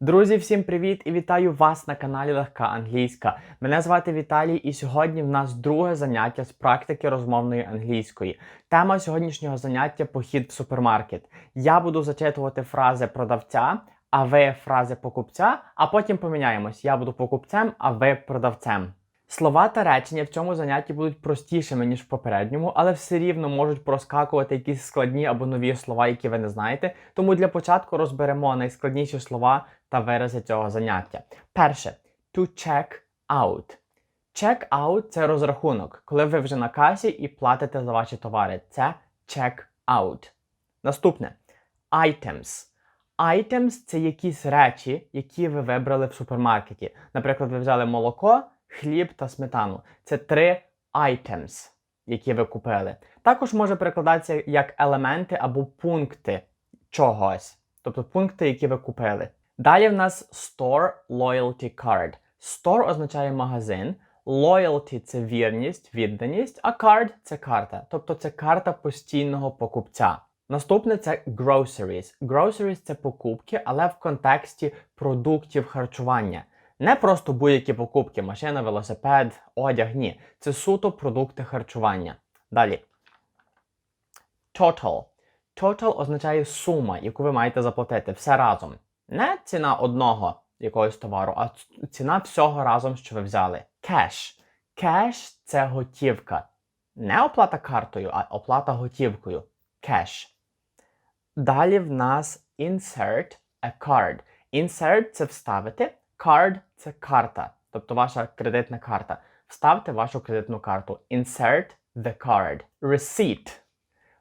Друзі, всім привіт і вітаю вас на каналі Легка Англійська. Мене звати Віталій, і сьогодні в нас друге заняття з практики розмовної англійської. Тема сьогоднішнього заняття похід в супермаркет. Я буду зачитувати фрази продавця, а ви фрази покупця, а потім поміняємось. Я буду покупцем, а ви продавцем. Слова та речення в цьому занятті будуть простішими, ніж в попередньому, але все рівно можуть проскакувати якісь складні або нові слова, які ви не знаєте. Тому для початку розберемо найскладніші слова та вирази цього заняття. Перше to check out. Check out – це розрахунок, коли ви вже на касі і платите за ваші товари. Це check out. Наступне items. Items – це якісь речі, які ви вибрали в супермаркеті. Наприклад, ви взяли молоко, хліб та сметану. Це три items, які ви купили. Також може перекладатися як елементи або пункти чогось, тобто пункти, які ви купили. Далі в нас Store Loyalty Card. Store означає магазин, loyalty – це вірність, відданість, а card – це карта. Тобто це карта постійного покупця. Наступне це groceries. Groceries – це покупки, але в контексті продуктів харчування. Не просто будь-які покупки, машина, велосипед, одяг, ні. Це суто продукти харчування. Далі. Total. Total означає сума, яку ви маєте заплатити все разом. Не ціна одного якогось товару, а ціна всього разом, що ви взяли. Cash. Cash – це готівка. Не оплата картою, а оплата готівкою. Cash. Далі в нас insert a card. Insert – це вставити. Card – це карта, тобто ваша кредитна карта. Вставте вашу кредитну карту. Insert the card. Receipt.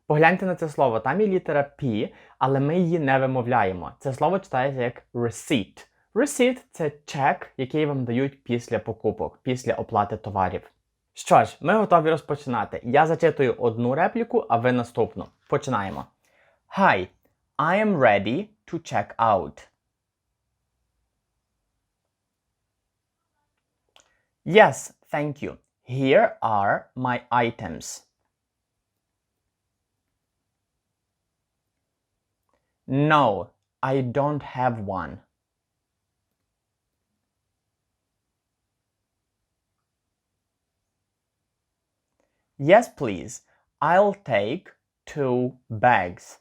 Погляньте на це слово. Там є літера P, але ми її не вимовляємо. Це слово читається як receipt. Receipt – це чек, який вам дають після покупок, після оплати товарів. Що ж, ми готові розпочинати. Я зачитую одну репліку, а ви наступну. Починаємо. Hi, I am ready to check out. Yes, thank you. Here are my items. No, I don't have one. Yes, please. I'll take two bags.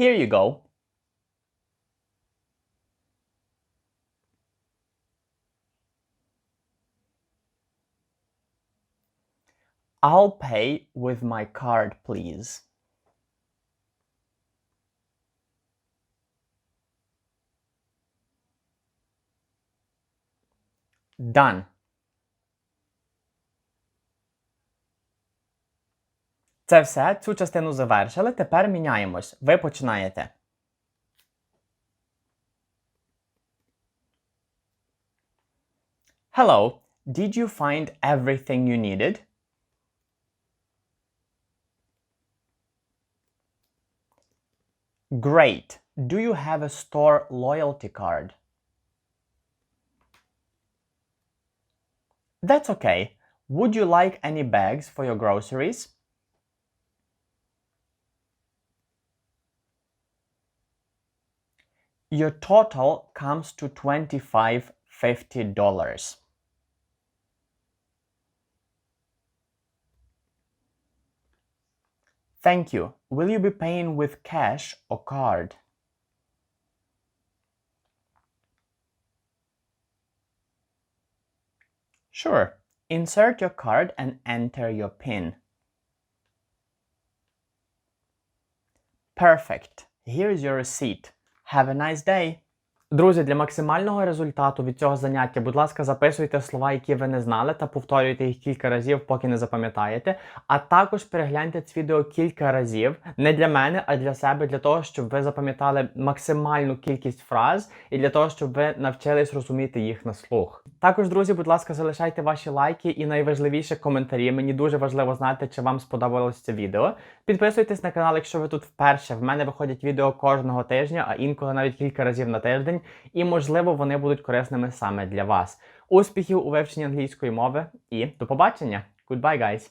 Here you go. I'll pay with my card, please. Done. Це все. Цю частину завершили. Тепер міняємось. Ви починаєте. Hello. Did you find everything you needed? Great. Do you have a store loyalty card? That's okay. Would you like any bags for your groceries? Your total comes to $25 $50. Thank you. Will you be paying with cash or card? Sure. Insert your card and enter your PIN. Perfect. Here's your receipt. Have a nice day. Друзі, для максимального результату від цього заняття, будь ласка, записуйте слова, які ви не знали, та повторюйте їх кілька разів, поки не запам'ятаєте. А також перегляньте це відео кілька разів, не для мене, а для себе, для того, щоб ви запам'ятали максимальну кількість фраз і для того, щоб ви навчились розуміти їх на слух. Також, друзі, будь ласка, залишайте ваші лайки і найважливіше коментарі. Мені дуже важливо знати, чи вам сподобалось це відео. Підписуйтесь на канал, якщо ви тут вперше. В мене виходять відео кожного тижня, а інколи навіть кілька разів на тиждень і, можливо, вони будуть корисними саме для вас. Успіхів у вивченні англійської мови і до побачення! Goodbye, guys!